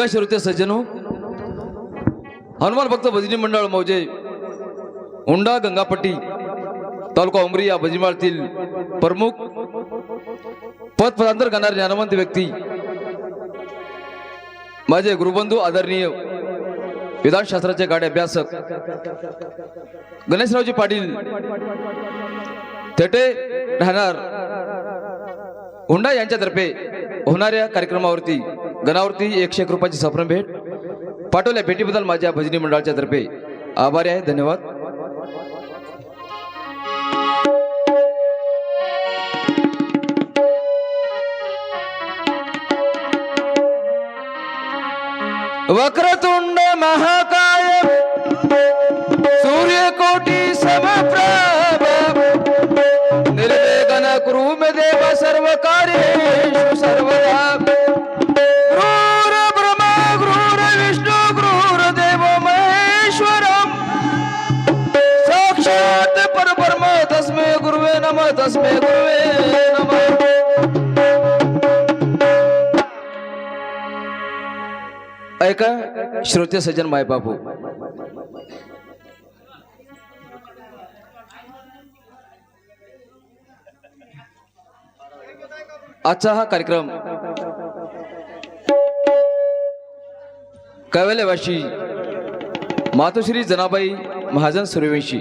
ऐका श्रोते सज्जनो? हनुमान भक्त भजनी मंडळ मौजे हुंडा गंगापट्टी तालुका उमरी या भजनीमाळतील प्रमुख पद पदांतर करणारे ज्ञानवंत व्यक्ती माझे गुरुबंधू आदरणीय विधानशास्त्राचे गाडे अभ्यासक गणेशरावजी पाटील थेटे राहणार हुंडा यांच्यातर्फे होणाऱ्या कार्यक्रमावरती गणावरती एकशे एक रुपयाची सफरम भेट. पाठवल्या भेटीबद्दल माझ्या भजनी मंडळाच्या तर्फे आभारी आहे. धन्यवाद. वक्रतुंड महा का? श्रोते सज्जन मायबापू आजचा हा कार्यक्रम कैवल्यवाशी मातोश्री जनाबाई महाजन सूर्यवंशी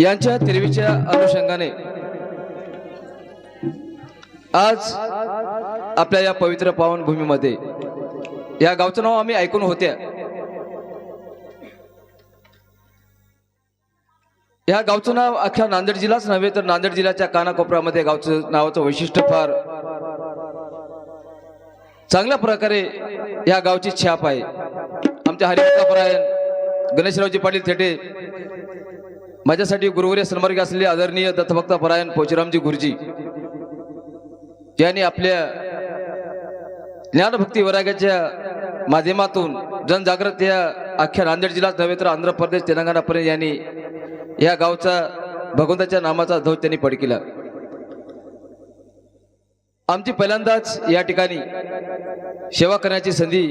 यांच्या तेरवीच्या अनुषंगाने आज आपल्या या पवित्र पावनभूमीमध्ये. या गावचं नाव आम्ही ऐकून होत्या. या गावचं नाव अख्ख्या नांदेड जिल्हाच नव्हे तर नांदेड जिल्ह्याच्या कानाकोपऱ्यामध्ये गावचं नावाचं वैशिष्ट्य फार चांगल्या प्रकारे या गावची छाप आहे. आमच्या हरिभक्तापरायण गणेशरावजी पाटील थेटे माझ्यासाठी गुरुवर्य सन्मार्ग असलेले आदरणीय दत्तभक्तापरायण पोचरामजी गुरुजी यांनी आपल्या ज्ञानभक्ती वैराग्याच्या माध्यमातून जनजागृत या अख्ख्या नांदेड जिल्ह्यात नव्हे तर आंध्र प्रदेश तेलंगणापर्यंत यांनी या गावचा भगवंताच्या नामाचा ध्वज त्यांनी पडकिला आमची पहिल्यांदाच या ठिकाणी सेवा करण्याची संधी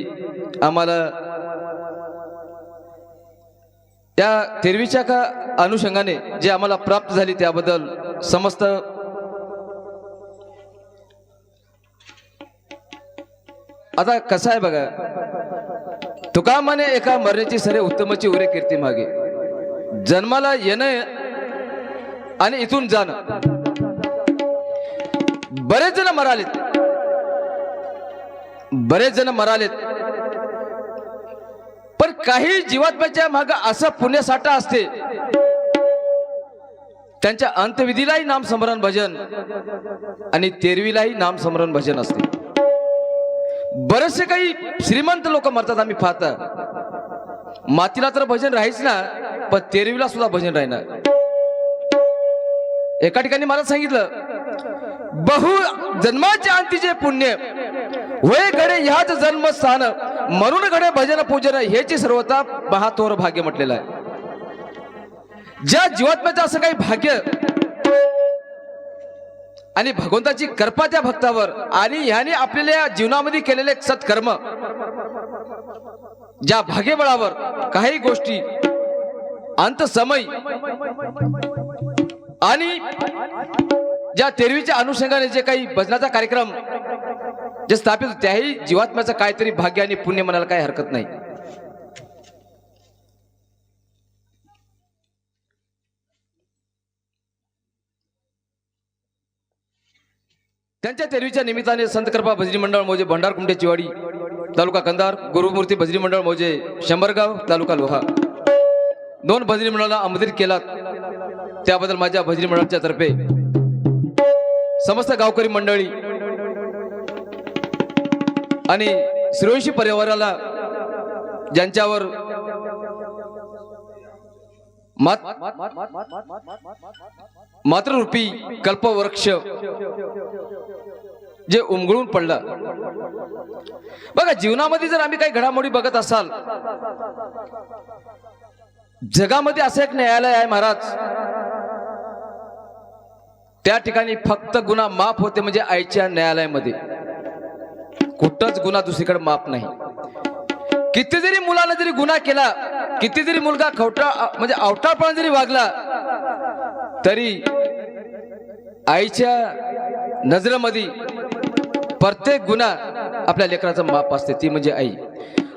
आम्हाला त्या तेरवीच्या का अनुषंगाने जे आम्हाला प्राप्त झाली त्याबद्दल समस्त आता कसं आहे बघा. तुका म्हणे एका मरण्याची सरे उत्तमची उरे कीर्ती मागे. जन्माला येणं आणि इथून जाणं. बरेच जण मरालेत. बरेच जण मरालेत. पण काही जीवात्म्याच्या माग असं पुण्यसाठा असते. त्यांच्या अंतविधीलाही नामस्मरण भजन आणि तेरवीलाही नामसमरण भजन असते. बरेचसे काही श्रीमंत लोक मरतात आम्ही पाहता. मातीला तर भजन राहायच ना पण तेरवीला सुद्धा भजन राहणार. एका ठिकाणी मला सांगितलं बहु जन्माच्या अंतीचे पुण्य वय घडे ह्याच जन्मस्थान म्हणून घडे भजन पूजन ह्याची सर्वता महातोर भाग्य म्हटलेलं आहे. ज्या जीवात्म्याचं असं काही भाग्य आणि भगवंताची कृपा त्या भक्तावर आणि ह्याने आपल्या जीवनामध्ये केलेले सत्कर्म. ज्या भाग्यबळावर काही गोष्टी अंत समय आणि ज्या तेरवीच्या अनुषंगाने जे काही भजनाचा कार्यक्रम जे स्थापित होते, त्याही जीवात्म्याचं काहीतरी भाग्य आणि पुण्य म्हणायला काही हरकत नाही. त्यांच्या तेरवीच्या निमित्ताने संतकृपा भजनी मंडळ मोजे भंडार कुंडेची चिवाडी तालुका कंधार गुरुमूर्ती भजनी मंडळ मोजे शंभरगाव तालुका लोहा. दोन भजनी मंडळाला आमंत्रित केलात. त्याबद्दल माझ्या भजनी मंडळाच्या तर्फे समस्त गावकरी मंडळी आणि सूर्यवंशी परिवाराला ज्यांच्यावर मात रूपी कल्पवृक्ष जे उमगळून पडलं. बघा जीवनामध्ये जर आम्ही काही घडामोडी बघत असाल जगामध्ये असं एक न्यायालय आहे महाराज. त्या ठिकाणी फक्त गुन्हा माफ होते म्हणजे आईच्या न्यायालयामध्ये. कुठंच गुन्हा दुसरीकडे माफ नाही. किती जरी मुलानं जरी गुन्हा केला किती जरी मुलगा खवटा म्हणजे आवटाळपणा जरी वागला तरी आईच्या नजरेमध्ये प्रत्येक गुन्हा आपल्या लेकराचं माप असते ती म्हणजे आई.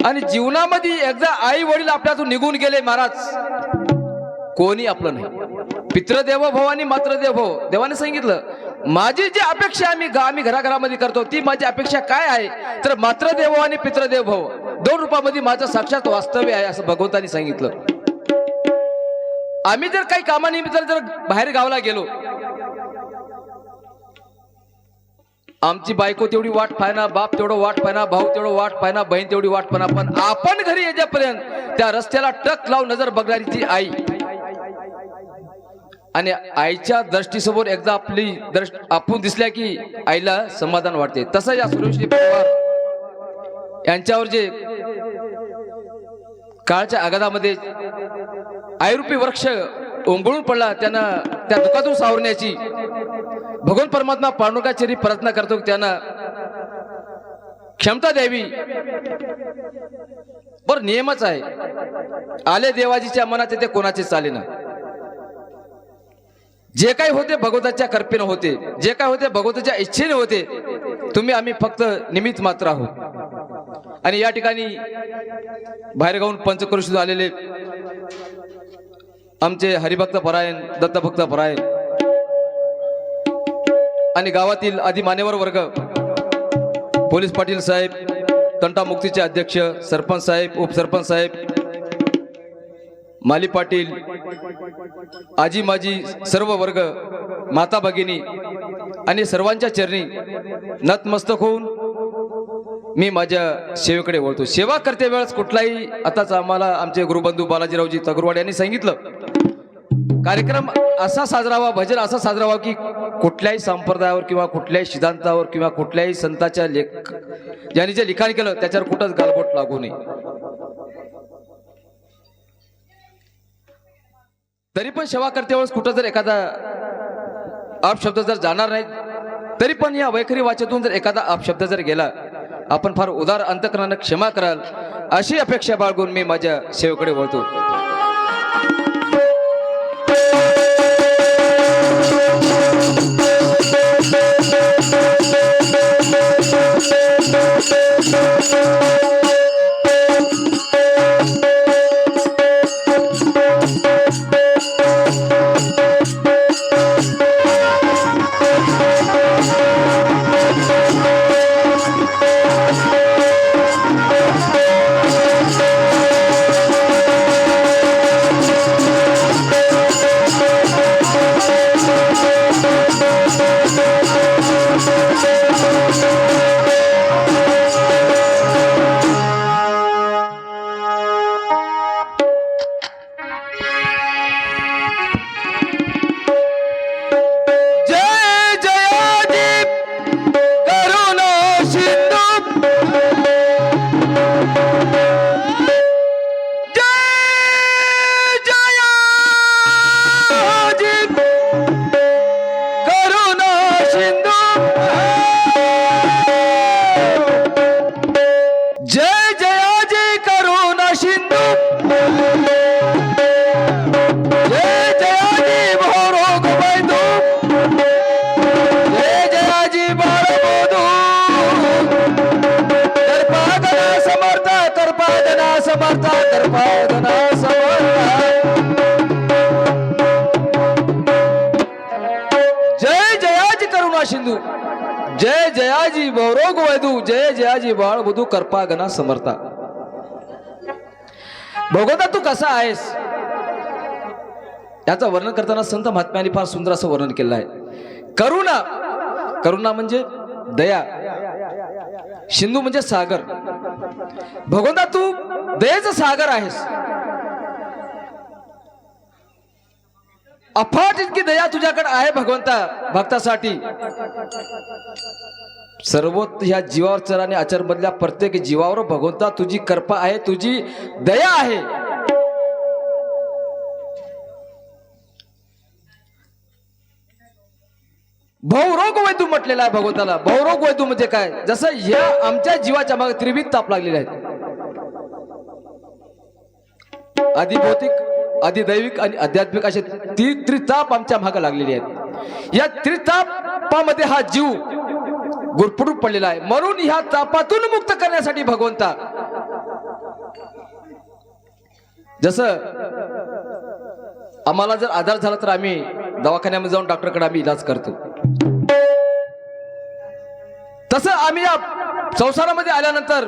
आणि जीवनामध्ये एकदा आई वडील आपल्यातून निघून गेले महाराज कोणी आपलं नाही. पित्रदेव भव आणि मात्रदेव भव. देवाने सांगितलं माझी जी अपेक्षा आम्ही गा- आम्ही घराघरामध्ये करतो ती माझी अपेक्षा काय आहे? तर मात्रदेव आणि पित्रदेव भव. दोन रूपामध्ये माझं साक्षात वास्तव्य आहे असं भगवंतानी सांगितलं. आम्ही जर काही कामानिमित्त जर बाहेर गावाला गेलो आमची बायको तेवढी वाट पाहना बाप तेवढं वाट पाहना भाऊ तेवढं वाट पाहना बहीण तेवढी वाट पाहना पण आपण घरी येण्यापर्यंत त्या रस्त्याला टक लावून नजर बघणारी ती आई. आणि आईच्या दृष्टीसमोर एकदा आपली दृष्ट आपण दिसल्या की आईला समाधान वाटते. तसं या सुरेश पवार यांच्यावर जे काळच्या आघातामध्ये आयुरूपी वृक्ष ओंगळून पडला त्यांना त्या दुःखातून सावरण्याची भगवान परमात्मा पांडुरंगाचेरी प्रार्थना करतो त्यांना क्षमता द्यावी. बर नियमच आहे. आले देवाजीच्या मनात येते कोणाचे चाले ना. जे काही होते भगवताच्या कृपेने होते. जे काय होते भगवताच्या इच्छेने होते. तुम्ही आम्ही फक्त निमित्त मात्र आहोत. आणि या ठिकाणी बाहेरगावून पंचक्रोशीतून आलेले आमचे हरिभक्त परायण दत्तभक्त परायण आणि गावातील आदी मान्यवर वर्ग पोलीस पाटील साहेब तंटा मुक्तीचे अध्यक्ष सरपंच साहेब उपसरपंच साहेब माली पाटील आजी माजी सर्व वर्ग माता भगिनी आणि सर्वांच्या चरणी नतमस्तक होऊन मी माझ्या सेवेकडे वळतो. सेवा करते वेळेस कुठलाही आताच आम्हाला आमचे गुरुबंधू बालाजीरावजी तगरवाड यांनी सांगितलं कार्यक्रम असा साजरा व्हा भजन असा साजरा व्हावा की कुठल्याही संप्रदायावर किंवा कुठल्याही सिद्धांतावर किंवा कुठल्याही संताच्या लेख ज्यांनी जे लिखाण केलं त्याच्यावर कुठंच गालबोट लागू नये. तरी पण सेवा करते वेळेस कुठं जर एखादा अपशब्द जर जाणार नाही तरी पण या वैखरी वाचेतून जर एखादा अपशब्द जर गेला आपण फार उदार अंतकरणानं क्षमा कराल. अशी अपेक्षा बाळगून मी माझ्या सेवेकडे वळतो. जयाजी सिंधू जय जयाजी भौरोग वैदू. जय जयाजी बाळ बाळबोधू कर्पागना समर्था. भगवता तू कसा आहेस? याचं वर्णन करताना संत महात्म्यांनी फार सुंदर असं वर्णन केलं आहे. करुणा. करुणा म्हणजे दया. सिंधू म्हणजे सागर. भगवंता तू दयेचं सागर आहेस. अफाट इतकी दया तुझ्याकडे आहे भगवंता भक्तासाठी. सर्वोच्च ह्या जीवावर चराने आणि आचर प्रत्येक जीवावर भगवंता तुझी कृपा आहे तुझी दया आहे. भौरोग वैदू म्हटलेला आहे भगवंताला. भौरोग वैदू म्हणजे काय? जसं ह्या आमच्या जीवाच्या मागे त्रिविध ताप लागलेले आहेत. आधी भौतिक अधिदैविक आणि आध्यात्मिक असे ती त्रिताप आमच्या मागे लागलेली आहेत. या त्रितापामध्ये हा जीव गुरफुटून पडलेला आहे. म्हणून ह्या तापातून मुक्त करण्यासाठी भगवंता जसं आम्हाला जर आधार झाला तर आम्ही दवाखान्यामध्ये जाऊन डॉक्टरकडे आम्ही इलाज करतो. तसं आम्ही या संसारामध्ये आल्यानंतर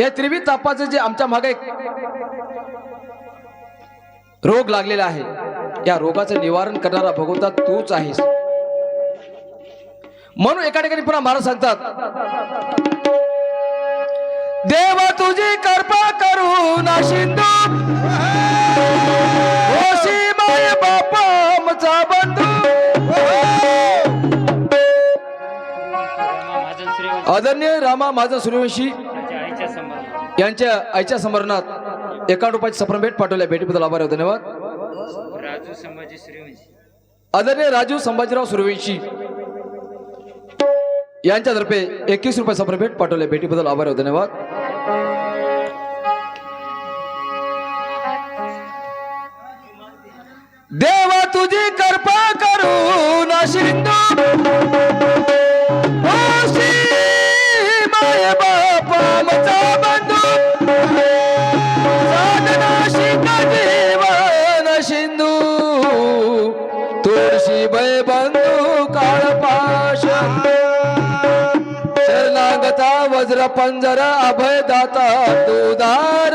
या त्रिवी तापाचं जे आमच्या मागे रोग लागलेला आहे. या रोगाचं निवारण करणारा भगवंता तूच आहेस. म्हणून एका ठिकाणी पुन्हा महाराज सांगतात देव तुझी कृपा करू ना माय बापा आमचा बंधू. आदरणीय रामा माझा सूर्यवंशी यांच्या आईच्या समरणात एका रुपयाची सफर भेट पाठवल्या भेटीबद्दल आभार. धन्यवाद. राजू संभाजी श्रीवंशी आदरणीय राजू संभाजीराव सूर्यवंशी यांच्यातर्फे एकवीस रुपये सफर भेट पाठवल्या भेटीबद्दल आभार. धन्यवाद. देवा तुझी कृपा करू ना पंजर अभय दाता तुदार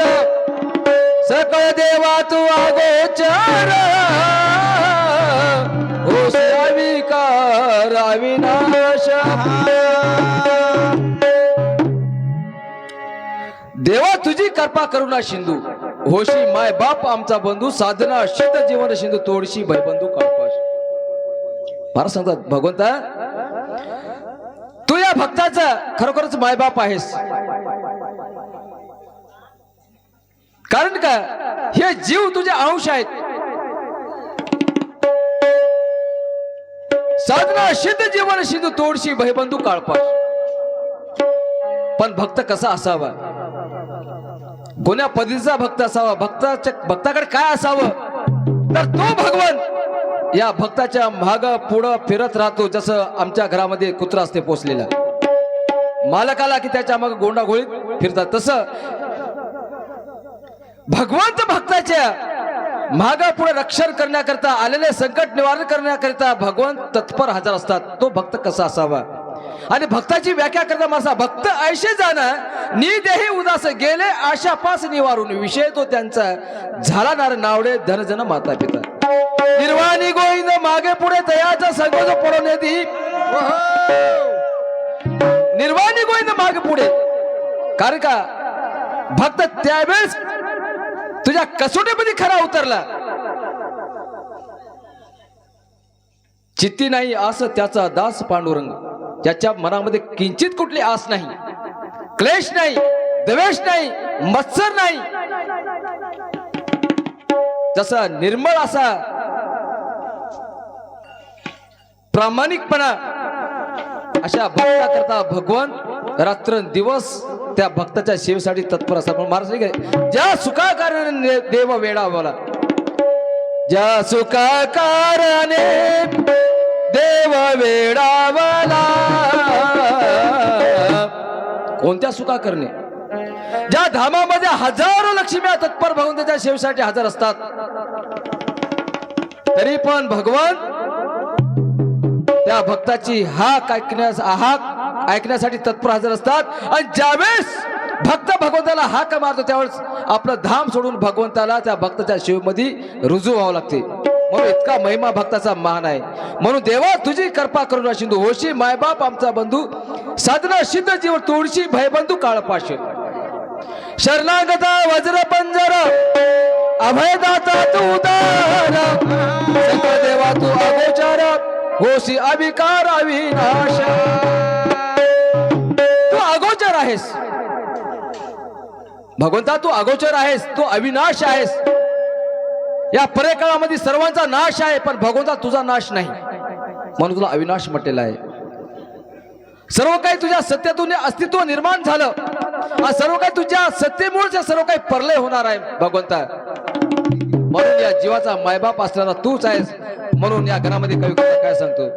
सकळ देवा तू अगोचर विकार अविनाश। देवा तुझी कृपा करुणा सिंधू। होशी माय बाप आमचा बंधू साधना शीत जीवन सिंधू तोडशी भयबंधू काळपाश महाराज सांगतात भगवंता भक्ताच खरोखरच मायबाप आहेस. कारण का? हे जीव तुझे अंश आहेत. साधना सिद्ध जीवन सिंधू तोडशी भयबंधू काळपास पण भक्त कसा असावा? कोण्या पद्धतीचा भक्त असावा भक्ताच्या भक्ताकडे काय असावं? तर तो भगवान या भक्ताच्या माग पुढं फिरत राहतो जसं आमच्या घरामध्ये कुत्रा असते पोचलेला मालकाला की त्याच्या मग गोंडागोळीत फिरतात. तसं भगवंत भक्ताच्या मागा पुढे रक्षण करण्याकरता आलेले संकट निवारण करण्याकरिता भगवंत तत्पर हजर असतात. तो भक्त कसा असावा? आणि भक्ताची व्याख्या करता मासा भक्त ऐशे जाणं नि देही उदास गेले आशापास निवारून. विषय तो त्यांचा झाला नार नावडे धनजन माता पिता. निर्वाणी गोविंद मागे पुढे तयाचा संकोच पडवण्यात निर्वाणी गोविंद माग पुढे. कारण का? भक्त त्यावेळेस तुझ्या कसोटीमध्ये खरा उतरला. चित्ती नाही असं त्याचा दास पांडुरंग. ज्याच्या मनामध्ये किंचित कुठली आस नाही. क्लेश नाही द्वेष नाही मत्सर नाही. जसा निर्मळ असा प्रामाणिकपणा अशा भक्ताकरता भगवान रात्र दिवस त्या भक्ताच्या सेवेसाठी तत्पर असतात. म्हणून महाराज ज्या सुखाकारणे देव वेळा बोला ज्या सुखाकारणे देव वेळावला कोणत्या सुखा करणे ज्या धामामध्ये हजारो लक्ष्म्या तत्पर भगवंताच्या सेवेसाठी हजर असतात तरी पण भगवान त्या भक्ताची हाक ऐकण्यास हाक ऐकण्यासाठी तत्पर हजर असतात. आणि ज्यावेळेस भक्त भगवंताला हाक मारतो त्यावेळेस आपलं धाम सोडून भगवंताला त्या भक्ताच्या शिवमध्ये रुजू व्हावं लागते. म्हणून इतका महिमा भक्ताचा मान आहे. म्हणून देवा तुझी कृपा करून सिंधू. होशी मायबाप आमचा बंधू. साधना सिद्ध जीवन तुळशी भयबंधू काळपाश. शरणागता वज्र पंजर. अभयदाता तू उदार. देवा तू अगोचारा. होशी अविकार अविनाश तू अगोचर आहेस. भगवंता तू अगोचर आहेस. तू अविनाश आहेस. या परेकाळामध्ये सर्वांचा नाश आहे पण भगवंता तुझा नाश नाही. म्हणून तुला अविनाश म्हटलेला आहे. सर्व काही तुझ्या सत्यातून अस्तित्व निर्माण झालं. हा सर्व काही तुझ्या सत्तेमुळे सर्व काही परलय होणार आहे भगवंता. म्हणून या जीवाचा मायबाप असणारा तूच आहेस म्हणून या घरामध्ये कवी काय सांगतो?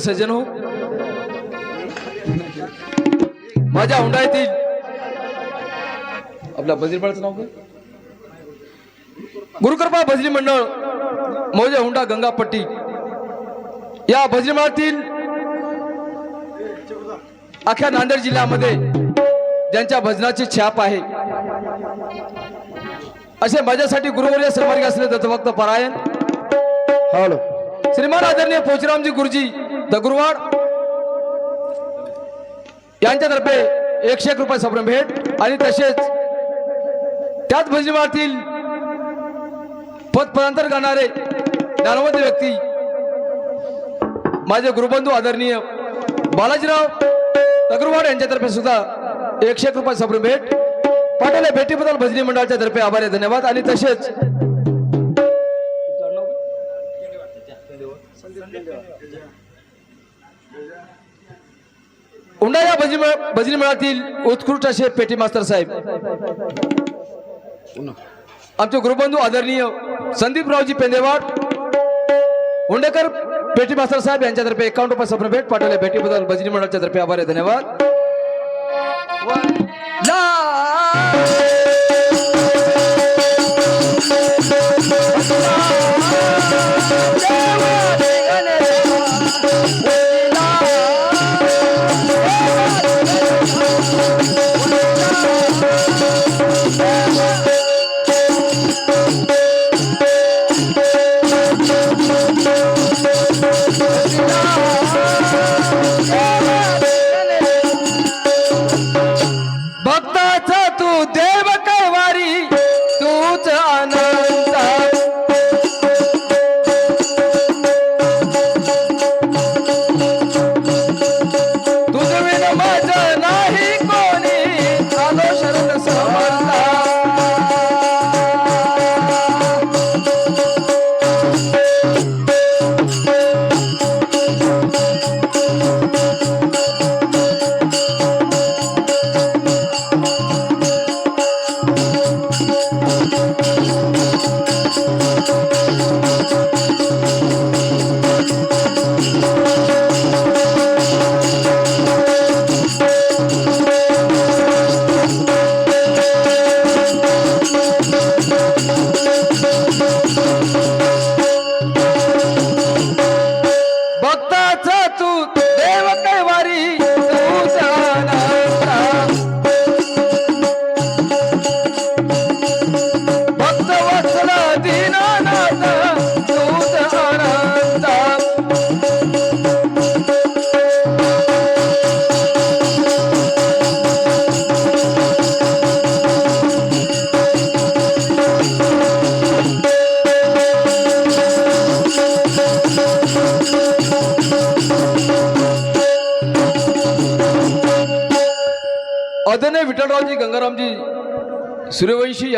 सज्जन हो माझ्या हुंडाईतील आपल्या बजरीबाळाचं नाव काय? गुरुकृपा भजनी मंडळ मौजे हुंडा गंगापट्टी. या भजनीमाळातील अख्ख्या नांदेड जिल्ह्यामध्ये ज्यांच्या भजनाची छाप आहे असे माझ्यासाठी गुरुवर्य सर्वांगी असले दत्तभक्त परायण हॅलो. श्रीमान आदरणीय पोचरामजी गुरुजी दगुरवाड यांच्यातर्फे एकशे एक रुपये सप्र भेट आणि तसेच त्याच भजनीमातील पद पदांतर करणारे ज्ञानवंत व्यक्ती माझे गुरुबंधू आदरणीय बालाजीराव दगुरवाड यांच्यातर्फे सुद्धा एकशे एक रुपये सप्र भेट. पाठवल्या भेटीबद्दल भजनी मंडळाच्या तर्फे आभारी आहे, धन्यवाद. आणि तसेच उंडा या भजनी मेळातील उत्कृष्ट असे पेटी मास्तर साहेब. आमचे गुरुबंधू आदरणीय संदीपरावजी पेंदेवाड हुंडेकर पेटी मास्तर साहेब यांच्यातर्फे एकावन्न रुपये सप्न भेट पाठवले. भेटीबद्दल भजनी मंडळाच्या तर्फे आभार आहे. धन्यवाद.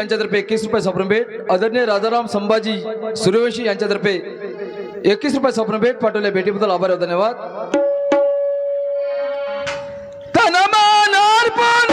यांच्यातर्फे एकवीस रुपये सफरम भेट. आदरणीय राजाराम संभाजी सूर्यवंशी यांच्यातर्फे एकवीस रुपये सफरम भेट. पाठवल्या भेटीबद्दल आभार व धन्यवाद. तनमानार्पण.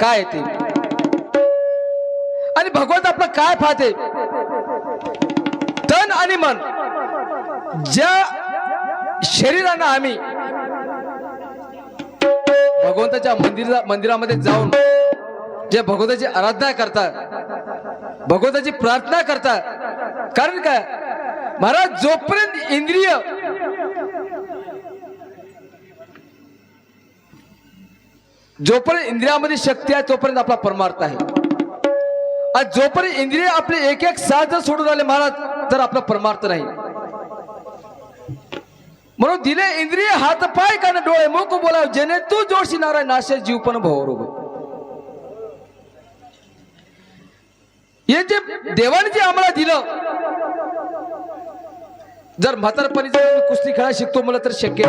काय ते? आणि भगवंत आपलं काय पाहते? तन आणि मन. ज्या शरीरानं आम्ही भगवंताच्या मंदिरा मंदिरामध्ये जाऊन जे भगवंताची आराधना करतात भगवंताची प्रार्थना करतात. कारण काय? महाराज जोपर्यंत इंद्रिय जोपर्यंत इंद्रियामध्ये शक्ती आहे तोपर्यंत आपला परमार्थ आहे. आणि जोपर्यंत इंद्रिय आपले एक एक साथ जर सोडून आले महाराज तर आपला परमार्थ नाही. म्हणून दिले इंद्रिय हात पाय कान डोळे मुख बोलाव जेणे तू जोडशी नारायण नाशे जीव पण भवरोग हे जे देवाने जे आम्हाला दिलं जर म्हातारपणी जर कुस्ती खेळा शिकतो मला तर शक्य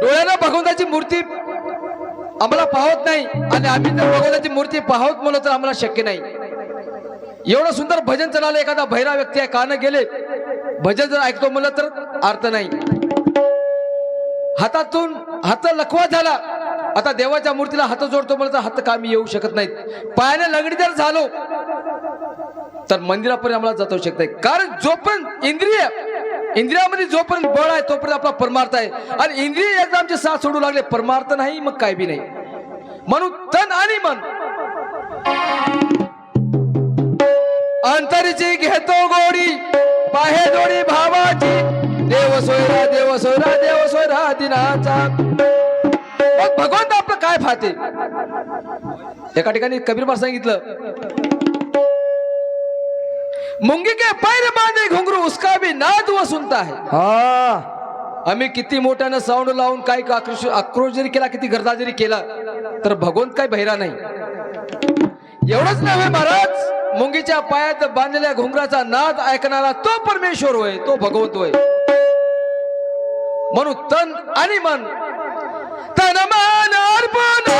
डोळ्याला भगवंताची मूर्ती आम्हाला पाहत नाही आणि आम्ही जर भगवंताची मूर्ती पाहत म्हणलं तर आम्हाला शक्य नाही. एवढं सुंदर भजन चाललं एखादा भैरा व्यक्ती आहे कान गेले भजन जर ऐकतो म्हणलं तर अर्थ नाही. हातातून हात लखवा झाला आता देवाच्या मूर्तीला हात जोडतो म्हणलं तर हात कामी येऊ शकत नाहीत. पायाने लंगडी जर झालो तर मंदिरापर्यंत आम्हाला जाता शकत नाही. कारण जोपर्यंत इंद्रिय इंद्रियामध्ये जोपर्यंत बळ आहे तोपर्यंत आपला परमार्थ आहे. आणि इंद्रिय एकदा साथ सोडू लागले परमार्थ नाही मग काय बी नाही. म्हणून तन आणि मन. अंतरची घेतो गोडी पाहे जोडी भावाची. देव सोयरा देव सोयरा देव सोयरा दिनाचा. मग भगवंत आपलं काय फाते? एका ठिकाणी कबीर सांगितलं मुंगी के पैर बांधे घुंगरू उसका भी नाद व सुनता है। हा। आम्ही किती मोठ्यानं साऊंड लावून काही आक्रोश आक्रोश जरी केला किती गर्दा जरी केला तर भगवंत काय बहिरा नाही. एवढंच नव्हे महाराज मुंगीच्या पायात बांधलेल्या घुंगराचा नाद ऐकणारा तो परमेश्वर होय तो भगवंत होय. म्हणून तन आणि मन. तन मन अर्पण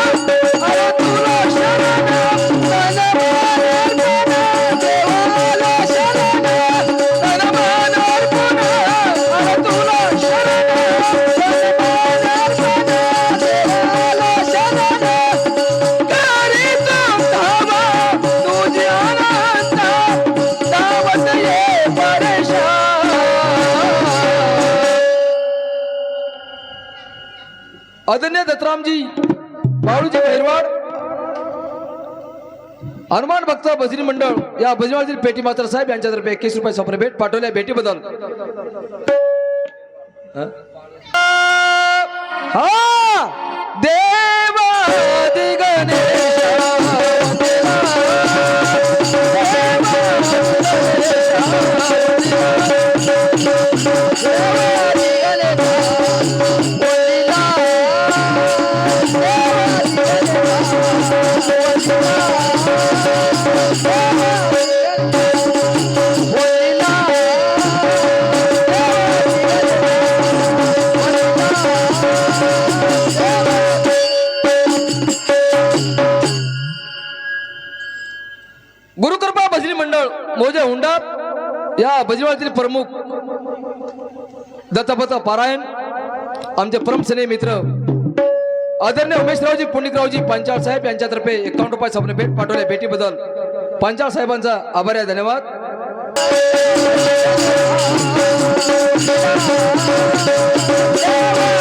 अदन्य दत्तरामजी बाळूजी भैरवाड हनुमान भक्त भजनी मंडळ या भजनीवाडीतील पेटी मात्र साहेब यांच्यातर्फे एकवीस रुपये सफर भेट पाठवल्या भेटीबद्दल. हा? देवा दिगणे या प्रमुख दत्तपथ पारायण आमचे परमसने मित्र आदरणीय उमेशरावजी पुंडितरावजी पांचाळ साहेब यांच्यातर्फे एकावन्न रुपये सबने भेट पाठवल्या भेटीबद्दल पांचाळ साहेबांचा आभार आहे धन्यवाद Yeah.